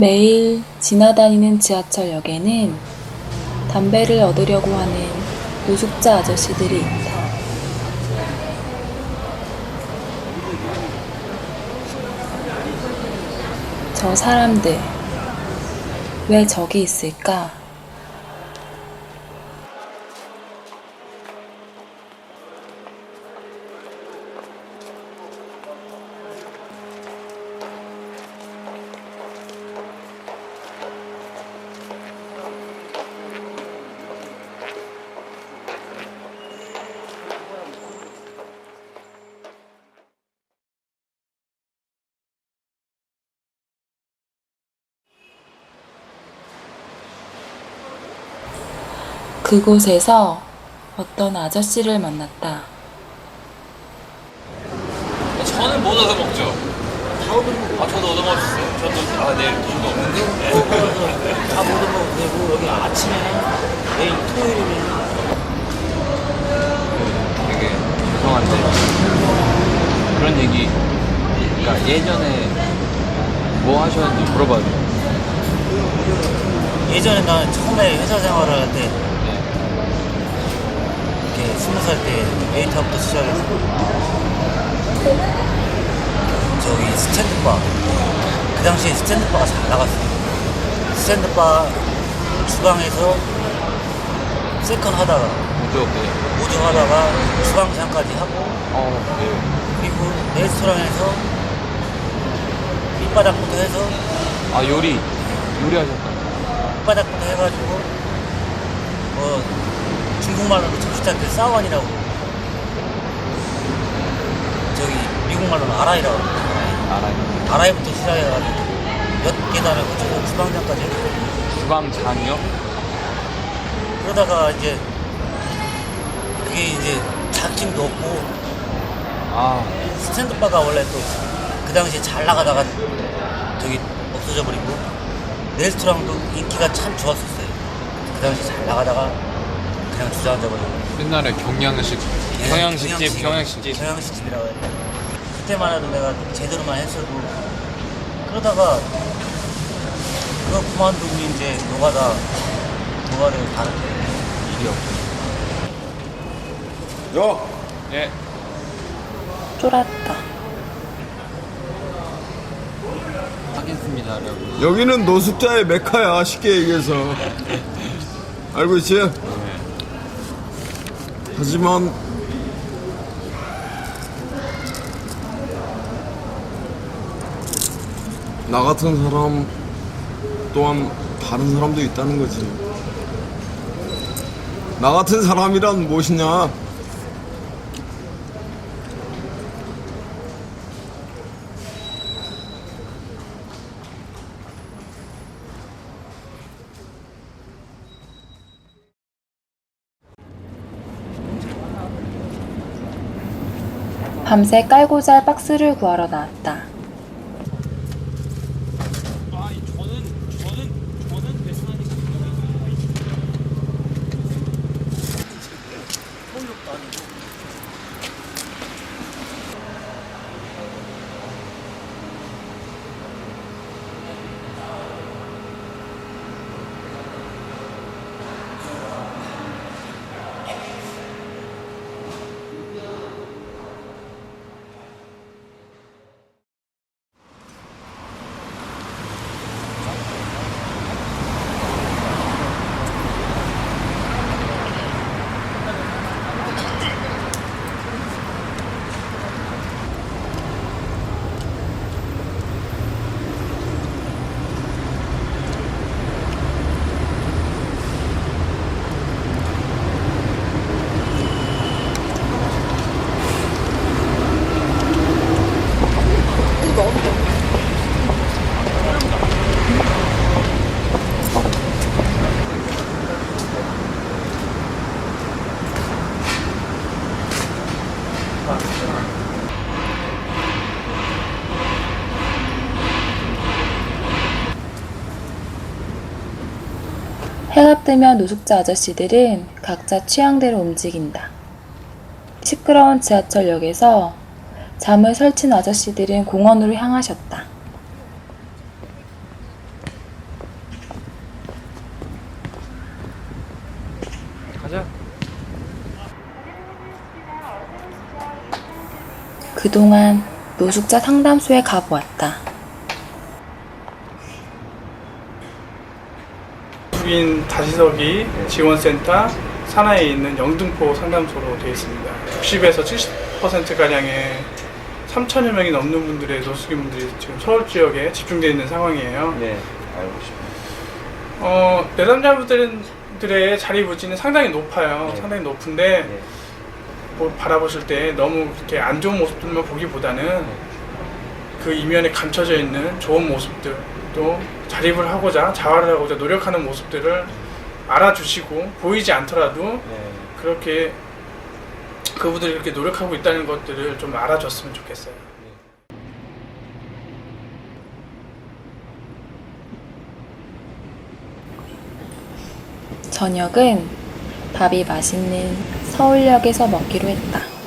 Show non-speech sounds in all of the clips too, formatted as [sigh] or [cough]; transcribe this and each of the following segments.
매일 지나다니는 지하철역에는 담배를 얻으려고 하는 노숙자 아저씨들이 있다. 저 사람들, 왜 저기 있을까? 그곳에서 어떤 아저씨를 만났다. 저는 못 얻어 먹죠. 아, 저도 얻어 있어요. 저도, 아, 네, 돈도 없는데. [laughs] 다 먹어도 되고 여기 아침에 내일 토요일이면 되게 죄송한데. 그런 얘기, 그러니까 예전에 뭐 하셨는지 물어봐도. 예전에 나는 처음에 회사 생활을 할때 네. 이렇게 스무 살때 웨이터부터 시작해서 저기 스탠드바 그 당시에 스탠드바가 잘 나갔어요 스탠드바 주방에서 세컨 하다가. 우주 하다가 주방장까지 하고 어, 네. 그리고 레스토랑에서 밑바닥부터 해서 아, 요리. 요리하셨다. 밑바닥부터 해가지고 뭐 중국말로는 접시탄 그 싸원이라고 저기 미국말로는 아라이라고. 알아요. 아라이. 부터 시작해가지고 몇 계단을 거쳐서 주방장까지 했고 주방장이요? 그러다가 이제 그게 이제 자kim도 없고 아, 스탠드바가 원래 또 그 당시에 잘 나가다가 저기 없어져 버리고 레스토랑도 인기가 참 좋았었어요. 그 당시 잘 나가다가 그냥 주저앉아 버리고 옛날에 경양식, 경양식집, 경양식. 경양식집. 경양식집이라고 해요. 그때만 해도 내가 제대로만 했어도 그러다가 그거 그만두고 이제 노가다 노가다를 다른 일이 없죠. 야, 예. 쫄았다. 하겠습니다, 여러분. 여기는 노숙자의 메카야 쉽게 얘기해서 알고 있지? 하지만 나 같은 사람 또한 다른 사람도 있다는 거지. 나 같은 사람이란 무엇이냐? 밤새 깔고 잘 박스를 구하러 나왔다. 뜨면 노숙자 아저씨들은 각자 취향대로 움직인다. 시끄러운 지하철역에서 잠을 설친 아저씨들은 공원으로 향하셨다. 가자. 그동안 노숙자 상담소에 가보았다. 국인 다시서기 지원센터 산하에 있는 영등포 상담소로 되어 있습니다. 60에서 70%가량의 3천여 명이 넘는 분들의 노숙인분들이 지금 서울 지역에 집중되어 있는 상황이에요. 네, 알고 싶어요. 어, 내담자분들의 자리 부지는 상당히 높아요. 네. 상당히 높은데 네. 뭐 바라보실 때 너무 그렇게 안 좋은 모습들만 보기보다는 그 이면에 감춰져 있는 좋은 모습들 또 자립을 하고자 자활을 하고자 노력하는 모습들을 알아주시고 보이지 않더라도 네. 그렇게 그분들이 이렇게 노력하고 있다는 것들을 좀 알아줬으면 좋겠어요. 저녁은 밥이 맛있는 서울역에서 먹기로 했다.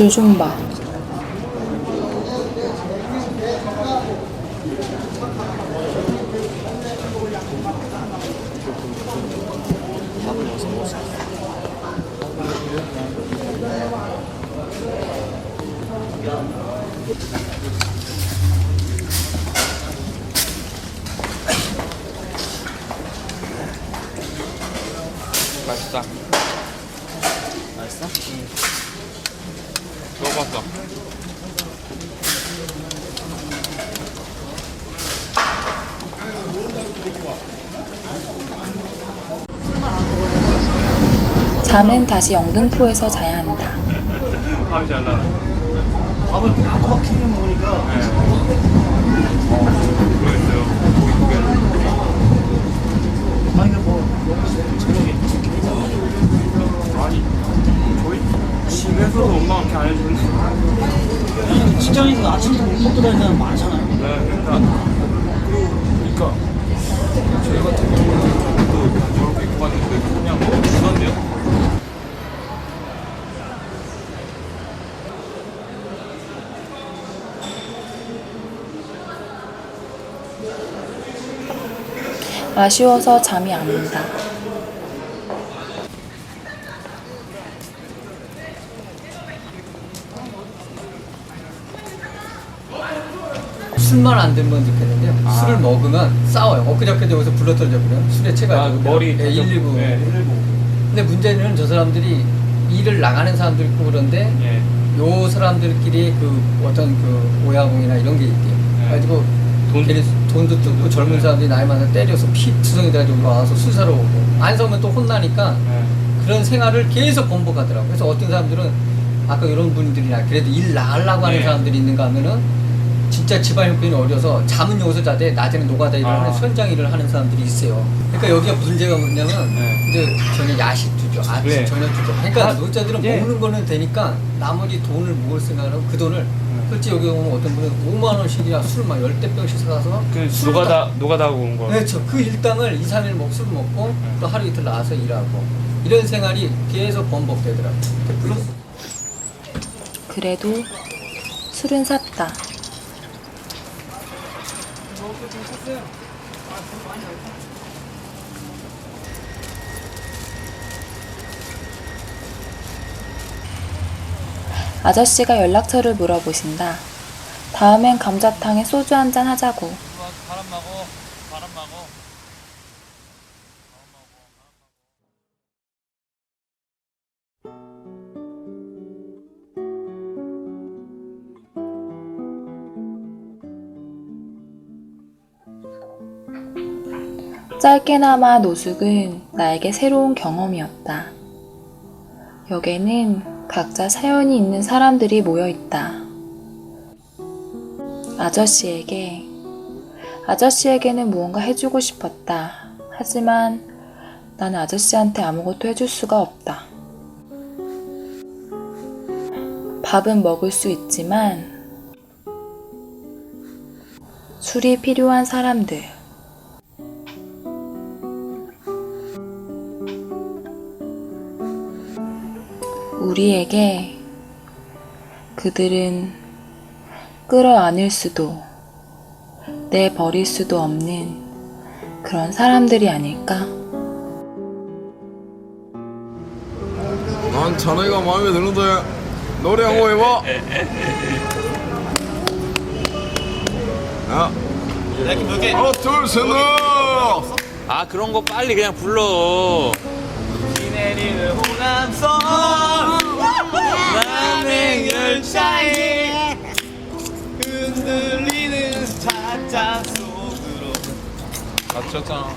줄 좀 봐. 맛있다. 맛있어? 먹어봤어. 잠은 다시 영등포에서 자야 한다. 밥이 잘 나와. 밥을 막. 고기 두 개는. 아니 뭐 저녁 집에서도 엄마가 그렇게 안 해주는데. 직장에서 아침부터 못 먹고 다니는 사람 많잖아요. 네, 그러니까. 그러니까. 저희 같은 경우는 또 저렇게 입고 갔는데 그냥 뭐 주던데요? 아쉬워서 잠이 안 온다. 술만 안 들면 좋겠는데요. 술을 먹으면 싸워요. 엊그저께도 여기서 불러 떨어졌거든요. 술에 취해가지고. 아, 머리 네, 119. 네. 근데 문제는 저 사람들이 일을 나가는 사람도 있고 그런데 예. 요 사람들끼리 그 어떤 그 오야공이나 이런 게 있대요. 네. 그래가지고 돈- 돈도 뜯고 젊은 네. 사람들이 나이 많아 때려서 피 투성이 돼가지고 와서 술 사러 오고 안 사오면 또 혼나니까 네. 그런 생활을 계속 번복하더라고요. 그래서 어떤 사람들은 아까 이런 분들이나 그래도 일 나가려고 하는 네. 사람들이 있는가 하면은 진짜 집안 형편이 어려서 잠은 여기서 자되 낮에는 노가다 일을 아. 하는 현장 일을 하는 사람들이 있어요. 그러니까 여기가 문제가 뭐냐면 네. 이제 저녁 야식 주죠. 아침 네. 저녁 주죠. 그러니까 아, 노자들은 예. 먹는 거는 되니까 나머지 돈을 모을 생각하고 그 돈을 네. 솔직히 여기 오면 어떤 분은 5만 원씩이나 술막 열대 병씩 사가서 그 노가다 노가다 하고 온 거. 그렇죠. 그 일당을 2, 3일 먹, 술 먹고 네. 또 하루 이틀 나와서 일하고 이런 생활이 계속 번복되더라고요. 플러스 그래도 술은 샀다. 아저씨가 연락처를 물어보신다. 다음엔 감자탕에 소주 한 잔 하자고. 짧게나마 노숙은 나에게 새로운 경험이었다. 역에는 각자 사연이 있는 사람들이 모여 있다. 아저씨에게, 아저씨에게는 무언가 해주고 싶었다. 하지만 나는 아저씨한테 아무것도 해줄 수가 없다. 밥은 먹을 수 있지만 술이 필요한 사람들. 우리에게 그들은 끌어안을 수도 내버릴 수도 없는 그런 사람들이 아닐까? 난 자네가 마음에 드는데 노래 한번 해봐 야 하나 둘 셋 넷 아 그런 거 빨리 그냥 불러. 내리는 호남선. 남행 열차에 흔들리는 차장 속으로. 맞췄잖아.